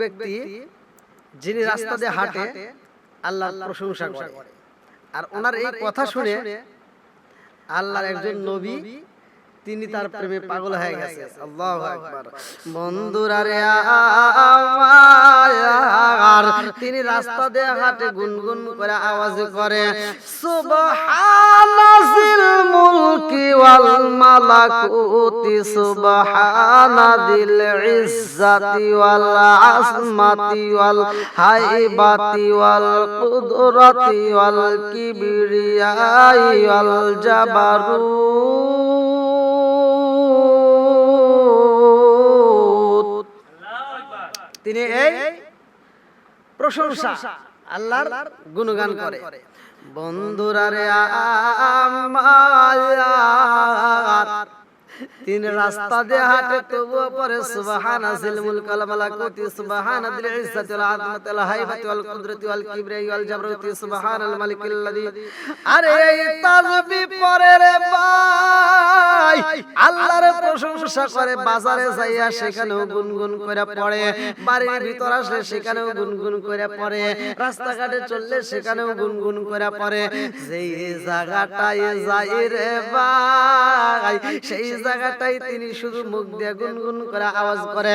ব্যক্তি যিনি রাস্তা দিয়ে হাঁটে আল্লাহ প্রশংসা করে। আর ওনার এই কথা শুনে আল্লাহর একজন নবী তিনি তার প্রেমে পাগল হয়ে গেছে। আল্লাহু আকবার। বন্ধুরা রে তিনি রাস্তা দিয়ে হাঁটে গুনগুন করে আওয়াজ করে সুবহানাজিল মুলকি ওয়াল মালাকুতি সুবহানাদিল ইজ্জাতি ওয়াল আসমাতি ওয়াল হাইবাতি ওয়াল কুদরাতি ওয়াল কিবরিয়াই ওয়াল জাবারুত প্রশংসা আল্লাহর গুণগান করে। বন্ধুরা রে আমার তিনি রাস্তা দিয়ে হাঁটে তবুও পরে সুবহানা জিল মুলকাল মালাকুতি সুবহানা দিল ইজ্জাতি ওয়াল আযমাতি ওয়াল হাইবাতি ওয়াল কুদরতি ওয়াল কিবরিয়া ওয়াল জাবরুতি সুবহানাল মালিকিল্লাযী আরে এই তাসবিহ পরে রে ভাই আল্লাহর প্রশংসা করে বাজারে যাইয়া সেখানেও গুনগুন করে পড়ে। বাড়ির ভিতর আসলে সেখানেও গুনগুন করে পড়ে। রাস্তাঘাটে চললে সেখানেও গুনগুন করে পড়ে। যেই জায়গাটায় যাই রে ভাই সেই জায়গাটাই তিনি শুধু মুখ দিয়ে গুনগুন করে আওয়াজ করে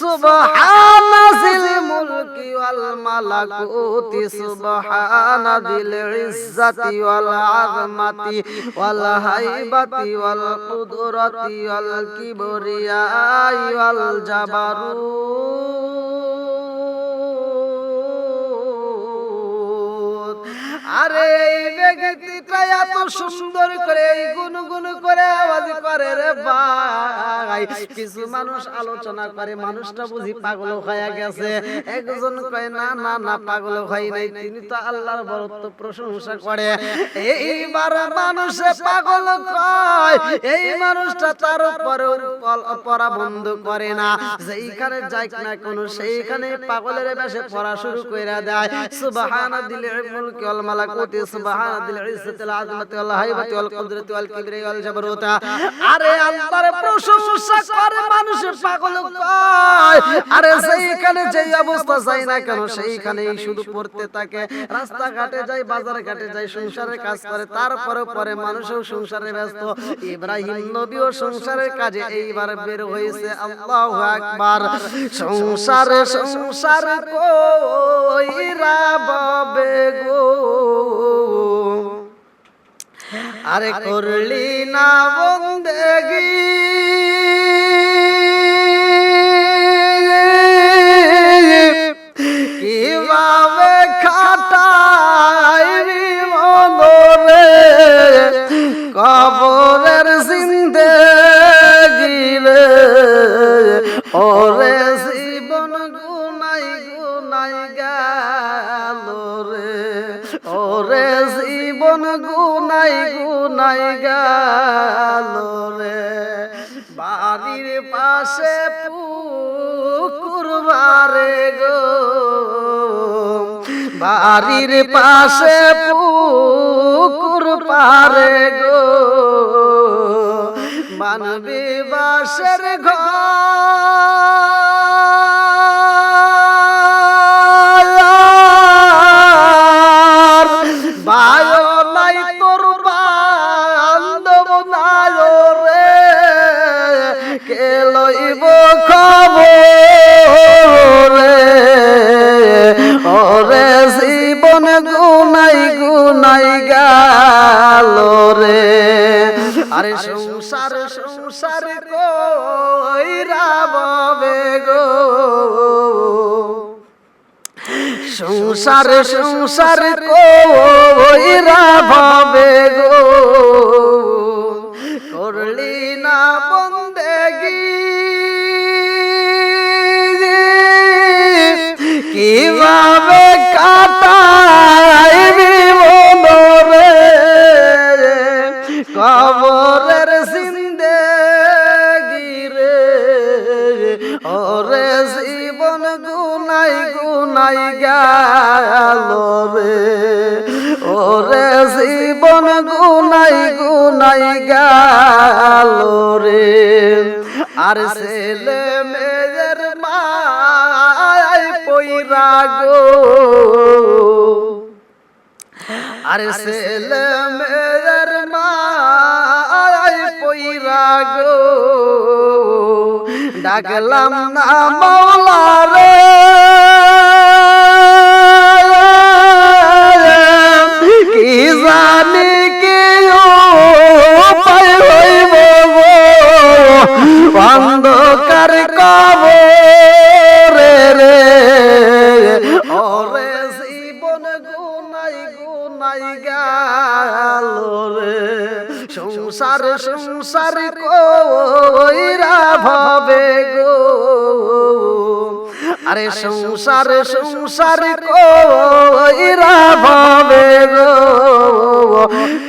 সুবহানাজিল মুলকি ওয়াল মালাকুতি, সুবহানাদিল ইজ্জাতি ওয়াল আযমাতি, ওয়াল হাইবাতি ওয়াল কুদরতি, ওয়াল কিবরিয়াই ওয়াল জাবারুত। আরে এই এত সুন্দর করে এই গুনগুন করে আওয়াজ করে রে ভাই। কিছু মানুষ আলোচনা করে, মানুষটা বুঝি পাগল হয়ে গেছে। একজন কয়, না না না, পাগল হয় নাই। তিনি তো আল্লাহর বরত্ব প্রশংসা করে। এইবার মানুষে পাগল কয়, এই মানুষটা তার উপরে পড়া বন্ধ করে না। যেইখানে যাই না কোনো, সেইখানে পাগলের বেশে পড়া শুরু করে দেয়। সুবহান দিল মুলকি ওয়াল মালাকুতি সুবহান দিল ইজ্জতি ওয়াল আযমাতি হাইবাতি ওয়াল কুদরতি ওয়াল ওয়াল জাবরুত। আরে আল্লাহর প্রশংসা করে মানুষ পাগল কয় আরে সেইখানে যেই অবস্থা যাই না কেন সেইখানেই শুধু পড়তে থাকে। যায় বাজার ঘাটে যায় সংসারের কাজ করে তারপরে পরে মানুষও সংসারে ব্যস্ত। ইব্রাহিম নবীও সংসারের কাজে এইবার বের হয়েছে আল্লাহু আকবার। সংসারে সংসার কইরা ববে গো আরে করলি না বন্দেগি কীভাবে খাটাইবি মনরে কবরের জিন্দে গিলে। ওরে জীবন গুনাই গুনাই গেল রে। ওরে জীবন গুনাই গুনাই গেল রে। বাড়ির পাশে পুকুর বারে গো। বাড়ির পাশে পুকুর পারে গো। মানবী বাসের ঘর। জীবন গুনাই গুনাই গাল রে। আরে সংসার সংসার কইরা গো? সংসার সংসার কইরা গো? ওরে জীবন গুনাই গুনাই গেল রে। ওরে জীবন গুনাই গুনাই গেল রে। আর ছেলে মেয়ের মায় রাগো আরে ছেলে মেয়ের মায় পইরা গো। ডাকলাম না মাওলা রে কি জানি কি উপায় হইব গো? অন্ধকার কবরে রে। ওরে জীবন গুনাই গুনাই গেল রে। সংসার সংসার সংসার সংসার কইরা ভাবে গো।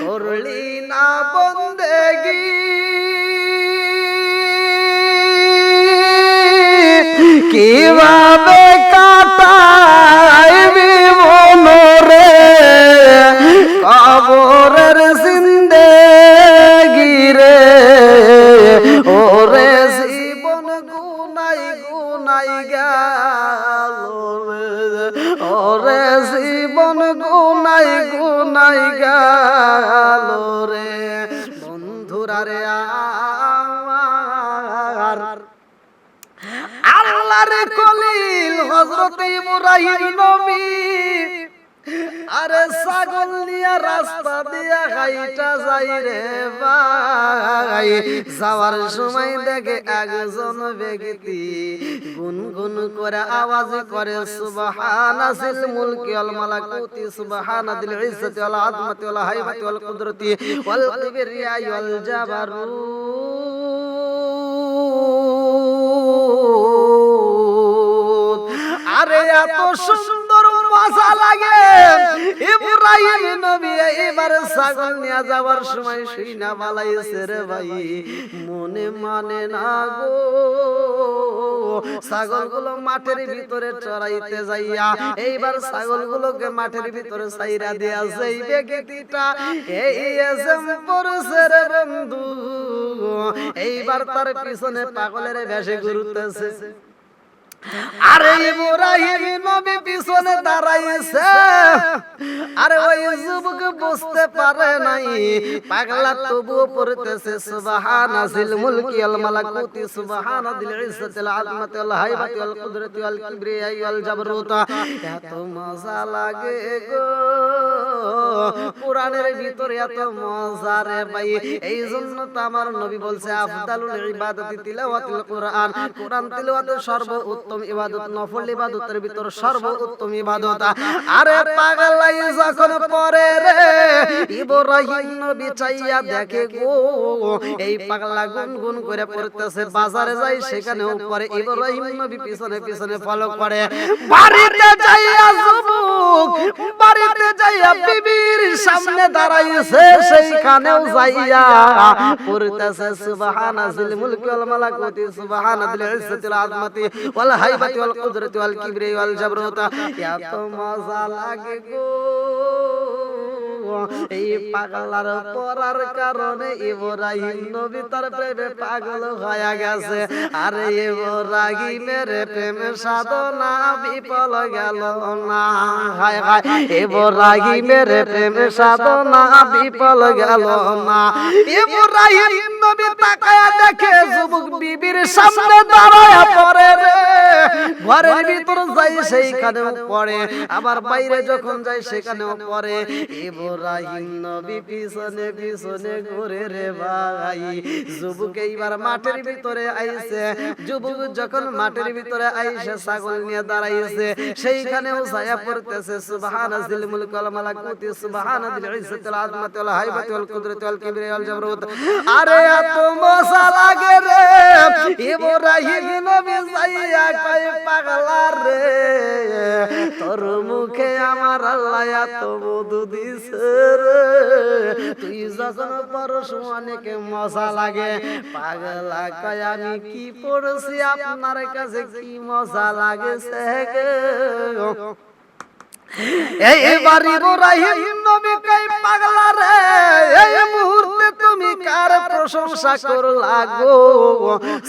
করলি না বন্দেগি। কীভাবে ইব্রাহিম নবী, আরে ছাগল নিয়ে রাস্তা দিয়া হাইটা যাই রে ভাই। যাওয়ার সময় দেখে একজন ব্যক্তি গুনগুন করে আওয়াজ করে সুবহানাসিল মুলকি ওয়াল মালাকুতি সুবহানাদিল ইজ্জতি ওয়াল আযমতি ওয়াল হাইবাতি ওয়াল কুদরতি, ওয়াল কিবরিয়া ওয়াল জাবারুত এত সুন্দর মজা লাগে। ইব্রাহিম নবী এবার ছাগল নিয়ে যাওয়ার সময় শুই বালাইছে রে ভাই। মনে মানে না গো, ছাগলগুলো মাঠের ভিতরে চড়াইতে যাইয়া এইবার ছাগলগুলোকে মাঠের ভিতরে সাইরা দেয়া সেই ব্যক্তিটা এই এসএম পড়ছে রে বন্ধু, এইবার তার পিছনে পাগলের বেশে ঘুরতেছে। আরে ইব্রাহিম নবী পিছনে দাঁড়াইছে। আরে ওই যুবক বুঝতে পারে নাই, পাগলা তবুও পড়তেছে সুবহানাজিল মুলকি ওয়াল মালাকুতি সুবহানাদিল ইজ্জতিল আযমাতি ওয়াল হাইবাতি ওয়াল কুদরতি ওয়াল কিবরিয়াই ওয়াল জাবরুত। এত মজা লাগে গো। কোরআনের ভিতরে এত মজা রে ভাই। এই জন্য তো আমার নবী বলছে, আফদালুল ইবাদাতি তিলাওয়াতুল কোরআন। কোরআন তিলাওয়াতের সর্ব উত্তম ইবাদত নফল ইবাদতের ভিতর সর্ব উত্তম ইবাদত। আরে পাগল ইব্রাহিম নবী চাইয়া দেখে গো, এই পাগলা গুনগুন করে পড়তেছে, বাজারে যাই সেখানেও পরে ইব্রাহিম নবী পিছনে পিছনে ফলো করে। বাড়িতে যাইয়া যুবক, বাড়িতে যাইয়া বিবির সামনে দাঁড়াইছে, সেইখানেও যাইয়া পড়তেছে সুবহানাজিল মুলকি ওয়াল মালাকুতি সুবহানাদিল ইজ্জতিল আযমাতি ওয়াল হাইবাতি, ওয়াল কুদরতি, ওয়াল কিবরি, ওয়াল এত মজা লাগে গো। এই পাগলার পড়ার কারণে ইব্রাহিম নবী তার প্রেমে পাগল হয়ে গেছে। আরে ইব্রাহিমের প্রেমে সাধনা বিফল গেল না। হায় হায়, ইব্রাহিমের প্রেমে সাধনা বিফল গেল না। ইব্রাহিম তাকায়া দেখে যুবক বিবির সামনে দাঁড়ায় পড়ে রে। ঘরের ভিতর যাই সেইখানেও পড়ে। আবার বাইরে যখন যাই সেখানেও পড়ে। ইব্রাহিম নবী পিছনে পিছনে ঘুরে রে ভাই। যুবক এইবার মাঠের ভিতরে আইছে। যুবক যখন মাঠের ভিতরে আইসে ছাগল নিয়ে দাঁড়াইছে, সেইখানেও ছায়া পড়তেছে। সুবহানাজিল মুলক ওয়াল মালাকুতি সুবহানাদিল ইজ্জতিল আযমাতি ওয়াল হাইবাতি ওয়াল কুদরতি ওয়াল কিবরিয়া ওয়াল জাবরুত। আরে এত ইব্রাহিম নবী যাইয়া কই পাগলা রে, তোর মুখে আমার আল্লাহ এত মধু দিছে রে। তুই যখন পরশ অনেক মজা লাগে, পাগলা কয়, আমি কি পড়ছি? আপনার কাছে কি মজা লাগেছে গো? এই বাড়ি ইব্রাহিম নবী কই পাগলা রে? এই মুহূর্তে তুমি কার প্রশংসা করলা গো?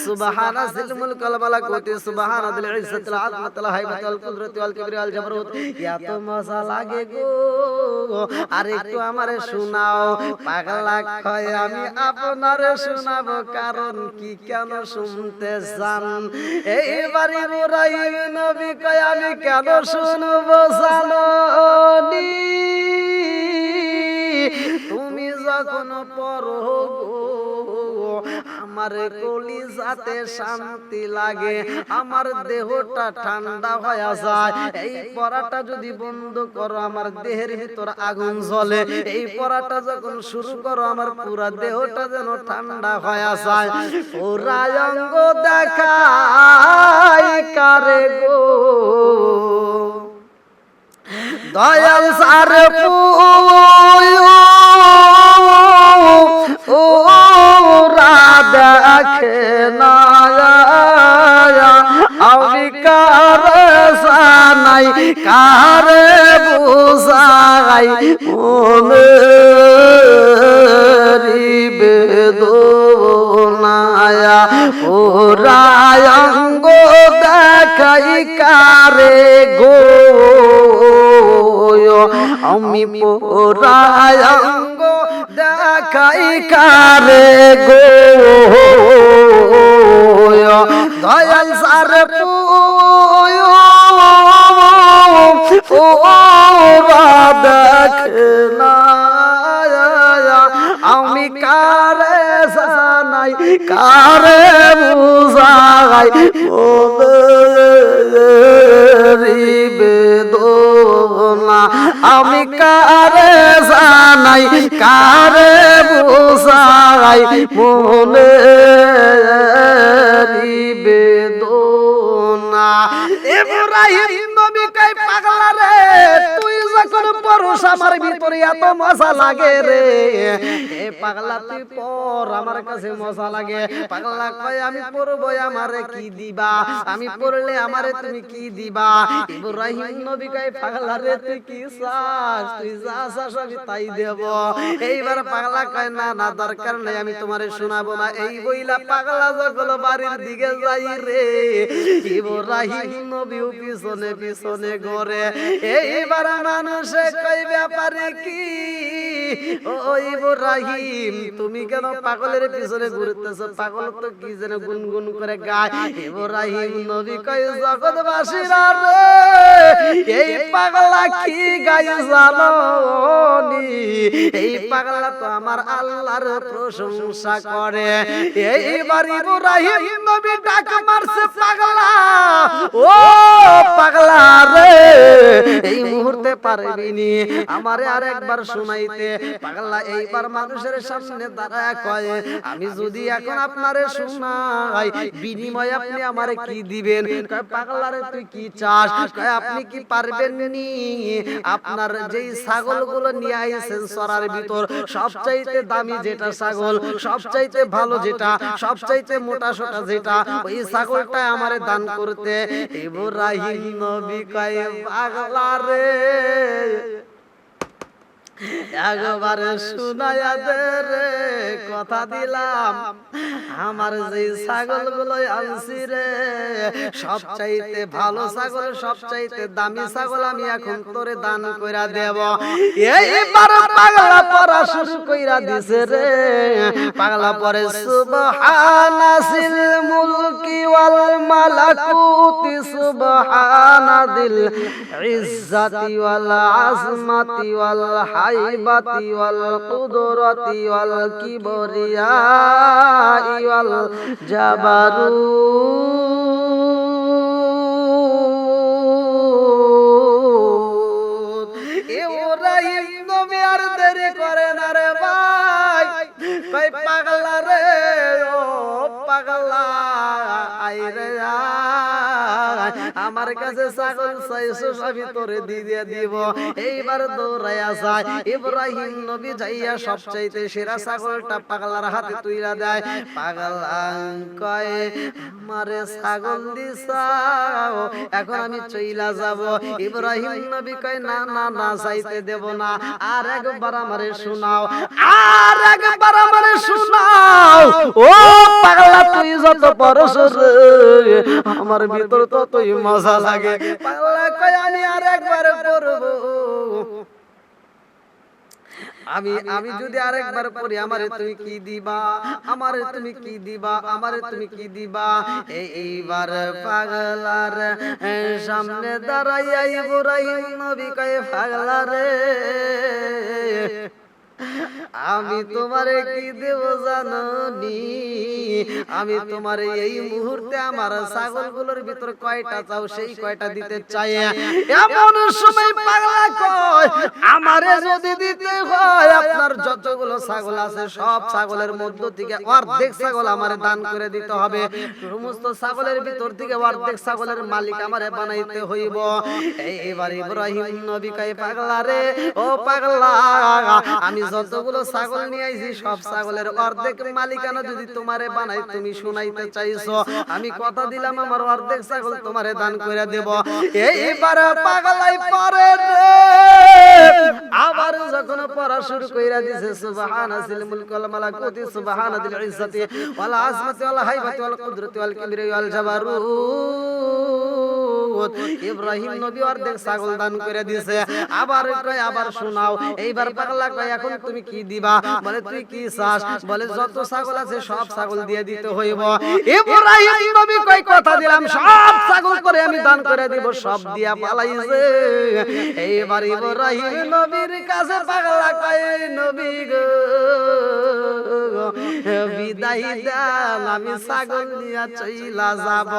সুবহানা জিলমুল কলবালা কোতি সুবহানা দিল ইজ্জতুল আযমাতুল হাইবাতুল কুদরতি ওয়াল কিবরি ওয়াল জাবরুত। এত মজা লাগে গো। আর একটু আমারে শোনাও। পাগলা কয় আমি আপনারে শোনাবো কারণ কি কেন শুনতে চান? নবী কয় আমি কেন শুনব জানি? তুমি যখন গো, আমার কলিজাতে শান্তি লাগে আমার দেহটা ঠান্ডা হয়ে যায়। এই পড়াটা যদি বন্ধ করো আমার দেহের ভিতর আগুন জ্বলে। এই পড়াটা যখন শুরু করো আমার পুরা দেহটা যেন ঠান্ডা হয়ে যায়। পুরা অঙ্গ দেখাই কারে গো। দয়াল সার ওরা দেখে না আমি কার সানাই, কার বুঝাই, মনে বেদনায়া ওরা অঙ্গ দেখাই কারে গো। আমি পোরায়ঙ্গ দেখাই কারে গো দয়াল সার আমি কারে জানাই কারে বুঝাই বেদনা আমি কারে জানাই, কারে বুঝাই, মনে বেদনা ইব্রাহিম নবী কাই পাগলা রে, তুই যখন পরশ আমার ভিতরে এত মজা লাগে রে। পাগলা তুই পর আমার কাছে মজা লাগে। পাগলা কয় আমি পড়ব আমারে কি দিবা? আমি পড়লে আমারে তুমি কি দিবা? ইব্রাহিম নবী কয় পাগলা রে তুই কি চাস? তুই যা চাস আমি তাই দেব। এইবার পাগলা কয় না না দরকার নাই আমি তোমারে শোনাবো না। এই বইলা পাগলা যখন বাড়ির দিকে যাই রে ইব্রাহিম নবীও পিছনে পিছনে ঘরে এইবার মানুষে কই ব্যাপারে কি? ও ইব্রাহিম তুমি কেন পাগলের পিছনে ঘুরতেছো? পাগল তো কি যেন গুনগুন করে গায়। ইব্রাহিম নবী কয়, জগৎবাসীরা রে! পাগলা কি গায় জানো নি এই পাগলা তো আমার আল্লাহর প্রশংসা করে। এইবার ইব্রাহিম নবী ডাক মারছে, পাগলা, ও পাগলা রে, এই মুহূর্তে পারবি নি আমারে আর একবার শুনাইতে। পাগলা এইবার মানুষের সামনে দাঁড়ায় কয়, আমি যদি এখন আপনারে শুনাই, বিনিময়ে আপনি আমারে কি দিবেন? কয় পাগলারে তুই কি চাস? কয়, আপনি কি পারবেন নি আপনার যেই ছাগলগুলো নিয়ে আইছেন সরার ভিতর সবচাইতে দামি যেটা ছাগল সবচাইতে ভালো যেটা সবচাইতে মোটা সোটা যেটা ওই ছাগলটা আমারে দান করতে ইব্রাহিম নবী কয় পাগলা রে। একবারে শুনাইয়া দে রে কথা দিলাম। আমার যে ছাগলগুলো আনছি রে সবচাইতে ভালো ছাগল সবচাইতে দামি ছাগল আমি এখন তোরে দান কইরা দেব। এইবার পাগলা পড়া শুরু কইরা দিছে রে। পাগলা পরে সুবহানাসিল মুলকি ওয়াল মালাকুতি সুবহানাদিল ইজ্জাতি ওয়াল আজমাতি ওয়াল হাইবাতি ওয়াল কুদরতি ওয়াল কিবরিয়া। ওয়াল জাবারুত আমার কাছে ছাগল চাইছো আমি তোরে দিয়ে দিব। এইবার দৌড়াইয়া যায়। ইব্রাহিম নবী যাইয়া সবচাইতে সেরা ছাগলটা পাগলার হাতে তুইরা দেয়। পাগল কয় আমারে ছাগল দিছাও, এখন আমি চইলা যাব। ইব্রাহিম নবী কয়, না না না চাইতে দেব না। আর একবার আমারে শোনাও, আর একবার আমারে শোনাও। ও পাগলা, তুই যত পরশ আমার ভিতর ততই মজা লাগে। পাগলা কয় আমি আর একবার করব আমি আমি যদি আরেকবার পড়ি আমারে তুমি কি দিবা? আমারে তুমি কি দিবা? আমারে তুমি কি দিবা? এই এইবার পাগলার সামনে দাঁড়াইয়া ইব্রাহিম নবী কয় পাগলা রে আমি তোমারে কি দেব জানি আমি তোমারে এই মুহূর্তে আমার ছাগলগুলোর ভিতর কয়টা চাও সেই কয়টা দিতে চাই? এমন সময় পাগলা কয় আমারে যদি দিতে হয় আপনার যতগুলো ছাগল আছে সব ছাগলের মধ্য থেকে অর্ধেক ছাগল আমারে দান করে দিতে হবে। সমস্ত ছাগলের ভিতর থেকে অর্ধেক ছাগলের মালিক আমারে বানাইতে হইব। এইবার ইব্রাহিম নবী কয় পাগলা রে? ও পাগলা। আমি যতগুলো ছাগল নিয়ে আইছি, সব ছাগলের অর্ধেক মালিকানা যদি তোমারে বানাই, তুমি শুনাইতে চাইছো। আমি কথা দিলাম, আমার অর্ধেক ছাগল তোমারে দান করে দেব। এইবার পাগলাই পরে আবার যখন পড়া শুরু কইরা দিছে সুবহানাল মুলকুল মালাকুতি সুবহানাল ইজ্জতি, ওয়াল আজমতি, ওয়াল হাইবাতি, ওয়াল কুদরতি, ওয়াল কিবরি, ওয়াল জাবারুত ইব্রাহিম নবী অর্ধেক ছাগল দান করে দিয়েছে। আবার কয়, আবার শোনাও। এইবার পাগলা কয়, এখন তুমি কি দিবা? বলে, তুই কি চাস? বলে, যত ছাগল আছে সব ছাগল দিয়ে দিতে হইব। ইব্রাহিম নবী কয়, কথা দিলাম, সব ছাগল করে আমি দান করে দিব, সব দিয়া পালাইছে। এইবার ইব্রাহিম নবীর কাছে পাগলা কয়, নবী গো বিদায় আমি ছাগল চইলা যাব।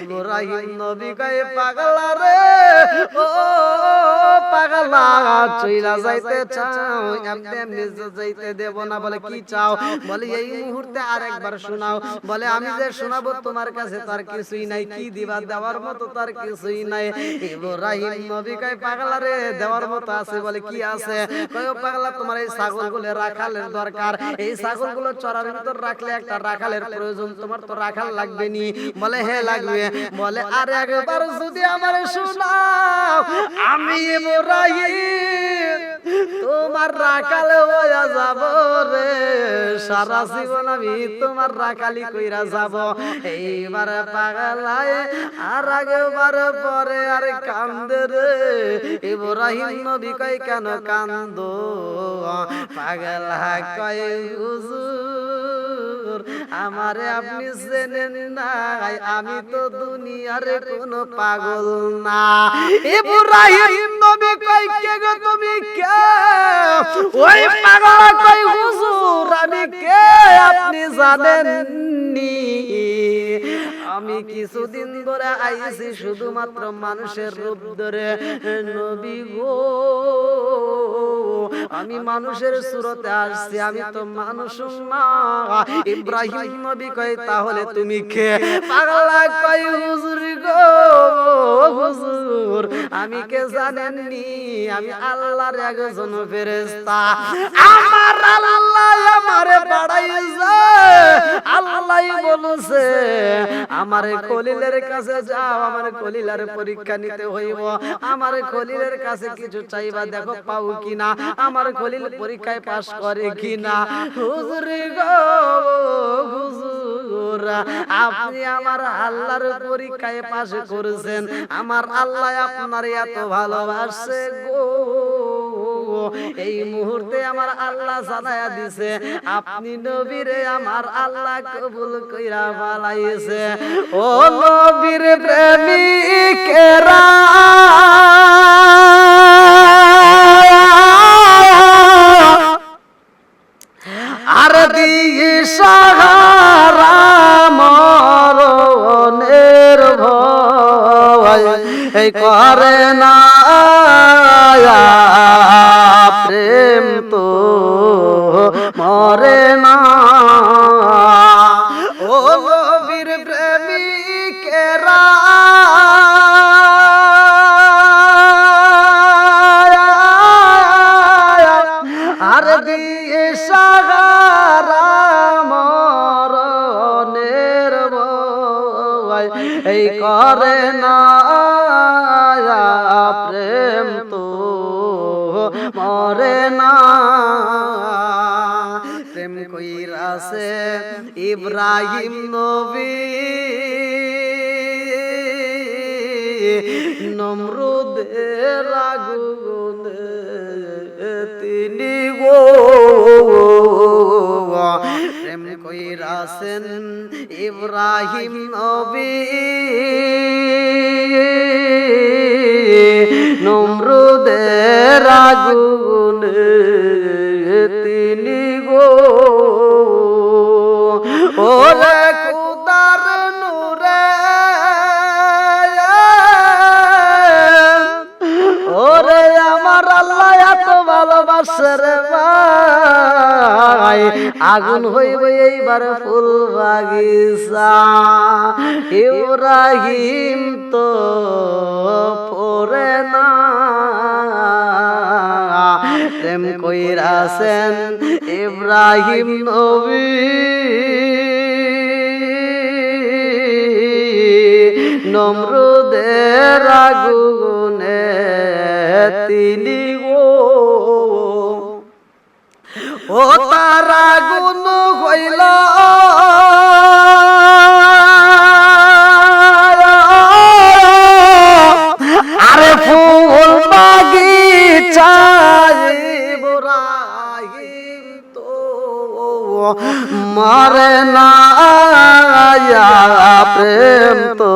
ইব্রাহিম নবী কয়, পাগলা রে, ও পাগলা, চইলা যাইতে চাও যাইতে দেব না বলে কি চাও? বলে, এই মুহূর্তে আরেকবার শোনাও। বলে, আমি যে শোনাবো তোমার কাছে তার কিছুই নাই, কি দিবা? দেওয়ার মতো তার কিছুই নাই। ইব্রাহিম নবী কয়, পাগলা রে, দেওয়ার মতো আছে বলে কি আছে? কয় পাগলা, তোমার এই ছাগলগুলো রাখালের দরকার। এই ছাগলগুলো চড়ার ভিতর রাখলে একটা রাখালের প্রয়োজন। তোমার তো রাখাল লাগবে নি বলে হ্যাঁ লাগবে। বলে, আর একবার যদি আমার শোনাও, আমি তোমার রাখাল হইয়া যাব রে। সারা জীবন আমি তোমার রাখালি কইরা যাব। এইবার পাগলায় আর আগেবার পরে আর কান্দে রে। ইব্রাহিম নবী কয়, কেন কান্দ? পাগলা কয়, হুজুর আমারে আপনি জেনেন নাই আমি তো দুনিয়ার কোন পাগল না। ইব্রাহিম নবী কই কে গো তুমি কে? ওই পাগল কই হুজুর আমি কে? আপনি জানেন নি আমি কিছুদিন ধরে আইছি শুধুমাত্র মানুষের রূপ ধরে। নবী গো আমি মানুষের সুরতে আসছি আমি তো মানুষ না। ইব্রাহিম নবী কয় তাহলে তুমি কে? পাগলা কয় হুজুর গো হুজুর আমি কে জানেননি আমি আল্লাহর একজন ফেরেশতা। আমার আল্লাহ আমারে বাড়াইছে। আল্লাহ বলছে আমার কলিলের কাছে যাও আমার কলিলের পরীক্ষা নিতে হইব। আমার কলিলের কাছে কিছু চাইবা দেখো পাও কিনা? আমার কলিল পরীক্ষায় পাশ করে কিনা? হুজুর গো হুজুর আপনি আমার আল্লাহর পরীক্ষায় পাশ করেছেন। আমার আল্লাহ আপনার এত ভালোবাসে গো। এই মুহূর্তে আমার আল্লাহ জানায়া দিছে। আপনি নবীরে আমার আল্লাহ কবুল কইরা বালাইছে ও নবীর প্রেমিকেরা। ইব্রাহিম নবী নমরুদের আগুনে তিনি গো প্রেম কইরাছেন ইব্রাহিম নবী নমরুদের আগুনে ভালোবাসে রে ভাই, আগুন হইবে এইবার ফুল বাগিচা ইব্রাহিম তো পরে না। প্রেম কইরাছেন ইব্রাহিম নবী। নমরুদের আগুনে তিনি ও তার আগুন হইল। আরে ফুল তো মারে না প্রেম তো